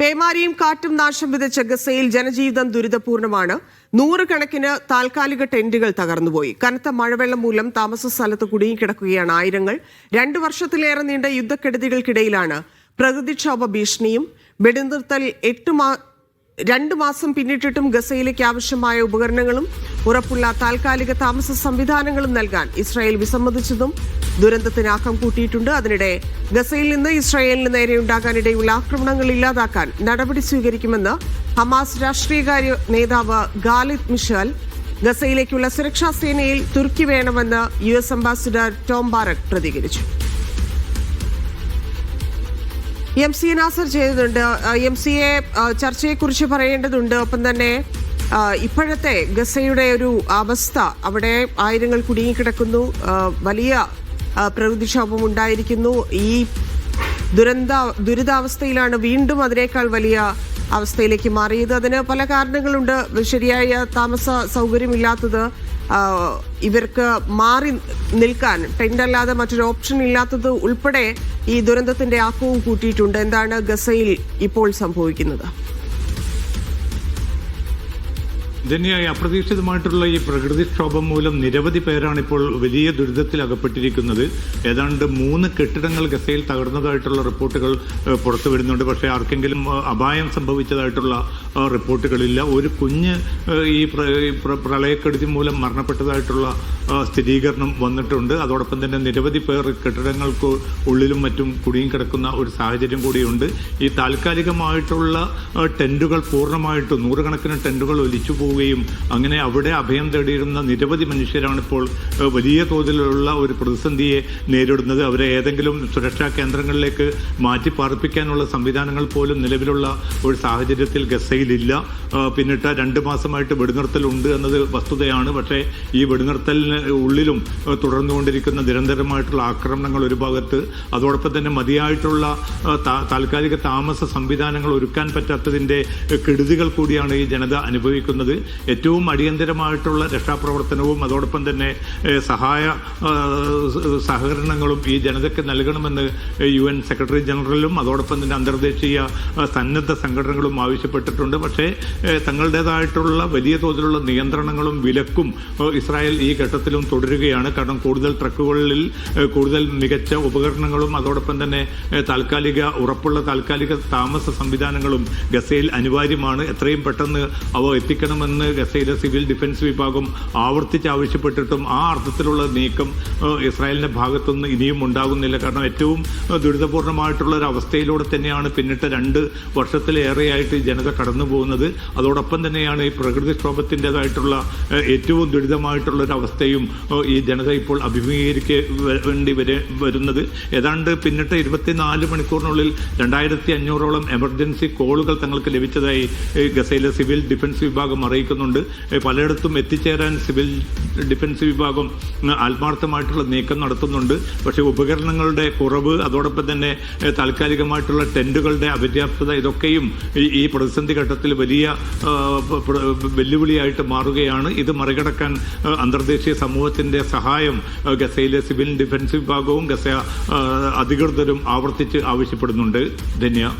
പേമാരിയും കാറ്റും നാശം വിതച്ച ഗസയിൽ ജനജീവിതം ദുരിതപൂർണമാണ്. നൂറുകണക്കിന് താൽക്കാലിക ടെന്റുകൾ തകർന്നുപോയി. കനത്ത മഴവെള്ളം മൂലം താമസ സ്ഥലത്ത് കുടുങ്ങിക്കിടക്കുകയാണ് ആയിരങ്ങൾ. രണ്ടു വർഷത്തിലേറെ നീണ്ട യുദ്ധക്കെടുതികൾക്കിടയിലാണ് പ്രകൃതിക്ഷോഭ ഭീഷണിയും. വെടിനിർത്തൽ എട്ട് മാ രണ്ടു മാസം പിന്നിട്ടിട്ടും ഗസയിലേക്ക് ആവശ്യമായ ഉപകരണങ്ങളും ഉറപ്പുള്ള താൽക്കാലിക താമസ സംവിധാനങ്ങളും നൽകാൻ ഇസ്രായേൽ വിസമ്മതിച്ചതും ദുരന്തത്തിന് ആക്കം കൂട്ടിയിട്ടുണ്ട്. അതിനിടെ ഗസയിൽ നിന്ന് ഇസ്രായേലിന് നേരെയുണ്ടാകാനിടയുള്ള ആക്രമണങ്ങൾ ഇല്ലാതാക്കാൻ നടപടി സ്വീകരിക്കുമെന്ന് ഹമാസ് രാഷ്ട്രീയകാര്യ നേതാവ് ഗാലിദ് മിഷൽ ഗസയിലേക്കുള്ള സുരക്ഷാ സേനയിൽ തുർക്കി വേണമെന്ന് U S ambassador Tom Barrack പ്രതികരിച്ചു. എം സി നാസർ ചെയ്തിട്ടുണ്ട് എം സി എ ചർച്ചയെക്കുറിച്ച് പറയേണ്ടതുണ്ട്. ഒപ്പം തന്നെ ഇപ്പോഴത്തെ ഗസയുടെ ഒരു അവസ്ഥ അവിടെ ആയിരങ്ങൾ കുടുങ്ങിക്കിടക്കുന്നു. വലിയ പ്രകൃതിക്ഷോഭം ഉണ്ടായിരിക്കുന്നു. ഈ ദുരന്ത ദുരിതാവസ്ഥയിലാണ് വീണ്ടും അതിനേക്കാൾ വലിയ അവസ്ഥയിലേക്ക് മാറിയത്. അതിന് പല കാരണങ്ങളുണ്ട്. ശരിയായ താമസ സൗകര്യമില്ലാത്തത് ഇവർക്ക് മാറി നിൽക്കാൻ ടെന്റ് അല്ലാതെ മറ്റൊരു ഓപ്ഷൻ ഇല്ലാത്തത് ഉൾപ്പെടെ ഈ ദുരന്തത്തിന്റെ ആക്കവും കൂട്ടിയിട്ടുണ്ട്. എന്താണ് ഗസയിൽ ഇപ്പോൾ സംഭവിക്കുന്നത്? ധന്യായി അപ്രതീക്ഷിതമായിട്ടുള്ള ഈ പ്രകൃതിക്ഷോഭം മൂലം നിരവധി പേരാണ് ഇപ്പോൾ വലിയ ദുരിതത്തിൽ അകപ്പെട്ടിരിക്കുന്നത് ഏതാണ്ട് മൂന്ന് കെട്ടിടങ്ങൾ ഗസയിൽ തകർന്നതായിട്ടുള്ള റിപ്പോർട്ടുകൾ പുറത്തു വരുന്നുണ്ട്. പക്ഷേ ആർക്കെങ്കിലും അപായം സംഭവിച്ചതായിട്ടുള്ള റിപ്പോർട്ടുകളില്ല. ഒരു കുഞ്ഞ് ഈ പ്ര- ഈ പ്ര- പ്രളയക്കെടുതി മൂലം മരണപ്പെട്ടതായിട്ടുള്ള സ്ഥിരീകരണം വന്നിട്ടുണ്ട്. അതോടൊപ്പം തന്നെ നിരവധി പേർ കെട്ടിടങ്ങൾക്ക് ഉള്ളിലും മറ്റും കുടുങ്ങിക്കിടക്കുന്ന ഒരു സാഹചര്യം കൂടിയുണ്ട്. ഈ താൽക്കാലികമായിട്ടുള്ള ടെന്റുകൾ പൂർണമായിട്ടും നൂറുകണക്കിന് ടെന്റുകൾ ഒലിച്ചു പോവുകയും അങ്ങനെ അവിടെ അഭയം തേടിയിരുന്ന നിരവധി മനുഷ്യരാണ് ഇപ്പോൾ വലിയ തോതിലുള്ള ഒരു പ്രതിസന്ധിയെ നേരിടുന്നത്. അവരെ ഏതെങ്കിലും സുരക്ഷാ കേന്ദ്രങ്ങളിലേക്ക് മാറ്റി പാർപ്പിക്കാനുള്ള സംവിധാനങ്ങൾ പോലും നിലവിലുള്ള ഒരു സാഹചര്യത്തിൽ ഗസയിലില്ല. പിന്നിട്ട രണ്ട് മാസമായിട്ട് വെടിനിർത്തൽ ഉണ്ട് എന്നത് വസ്തുതയാണ്. പക്ഷേ ഈ വെടിനിർത്തലിന് ഉള്ളിലും തുടർന്നുകൊണ്ടിരിക്കുന്ന നിരന്തരമായിട്ടുള്ള ആക്രമണങ്ങൾ ഒരു ഭാഗത്ത് അതോടൊപ്പം തന്നെ മതിയായിട്ടുള്ള താൽക്കാലിക താമസ സംവിധാനങ്ങൾ ഒരുക്കാൻ പറ്റാത്തതിന്റെ ഏഹ്, കെടുതികൾ കൂടിയാണ് ഈ ജനത അനുഭവിക്കുന്നത്. ഏറ്റവും അടിയന്തരമായിട്ടുള്ള രക്ഷാപ്രവർത്തനവും അതോടൊപ്പം തന്നെ സഹായ സഹകരണങ്ങളും ഈ ജനതയ്ക്ക് നൽകണമെന്ന് യു എൻ സെക്രട്ടറി ജനറലും അതോടൊപ്പം തന്നെ അന്തർദേശീയ സന്നദ്ധ സംഘടനകളും ആവശ്യപ്പെട്ടിട്ടുണ്ട്. പക്ഷേ തങ്ങളുടേതായിട്ടുള്ള വലിയ തോതിലുള്ള നിയന്ത്രണങ്ങളും വിലക്കും ഇസ്രായേൽ ഈ ഘട്ടത്തിലും തുടരുകയാണ്. കാരണം കൂടുതൽ ട്രക്കുകളിൽ കൂടുതൽ മികച്ച ഉപകരണങ്ങളും അതോടൊപ്പം തന്നെ താൽക്കാലിക ഉറപ്പുള്ള താൽക്കാലിക താമസ സംവിധാനങ്ങളും ഗസയിൽ അനിവാര്യമാണ്. എത്രയും പെട്ടെന്ന് അവ എത്തിക്കണമെന്ന് ഗസയിലെ സിവിൽ ഡിഫൻസ് വിഭാഗം ആവർത്തിച്ച് ആവശ്യപ്പെട്ടിട്ടും ആ അർത്ഥത്തിലുള്ള നീക്കം ഇസ്രായേലിന്റെ ഭാഗത്തുനിന്ന് ഇനിയും ഉണ്ടാകുന്നില്ല. കാരണം ഏറ്റവും ദുരിതപൂർണമായിട്ടുള്ള ഒരു അവസ്ഥയിലൂടെ തന്നെയാണ് പിന്നിട്ട രണ്ട് വർഷത്തിലേറെയായിട്ട് ജനത കടന്നു പോകുന്നത്. അതോടൊപ്പം തന്നെയാണ് ഈ പ്രകൃതിക്ഷോഭത്തിന്റെതായിട്ടുള്ള ഏറ്റവും ദുരിതമായിട്ടുള്ള ഒരു അവസ്ഥയും ഈ ജനത ഇപ്പോൾ അഭിമുഖീകരിക്കേണ്ടി വരെ വരുന്നത്. ഏതാണ്ട് പിന്നിട്ട ഇരുപത്തിനാല് മണിക്കൂറിനുള്ളിൽ രണ്ടായിരത്തി അഞ്ഞൂറോളം എമർജൻസി കോളുകൾ തങ്ങൾക്ക് ലഭിച്ചതായി ഗസയിലെ സിവിൽ ഡിഫൻസ് വിഭാഗം അറിയിക്കുന്നുണ്ട്. പലയിടത്തും എത്തിച്ചേരാൻ സിവിൽ ഡിഫൻസ് വിഭാഗം ആത്മാർത്ഥമായിട്ടുള്ള നീക്കം നടത്തുന്നുണ്ട്. പക്ഷേ ഉപകരണങ്ങളുടെ കുറവ് അതോടൊപ്പം തന്നെ താൽക്കാലികമായിട്ടുള്ള ടെന്റുകളുടെ അപര്യാപ്തത ഇതൊക്കെയും ഈ- പ്രതിസന്ധി ഘട്ടത്തിൽ വലിയ വെല്ലുവിളിയായിട്ട് മാറുകയാണ്. ഇത് മറികടക്കാൻ അന്തർദേശീയ സമൂഹത്തിന്റെ സഹായം ഗസയിലെ സിവിൽ ഡിഫൻസ് വിഭാഗവും ഗസ അധികൃതരും ആവർത്തിച്ച് ആവശ്യപ്പെടുന്നുണ്ട്. ധന്യ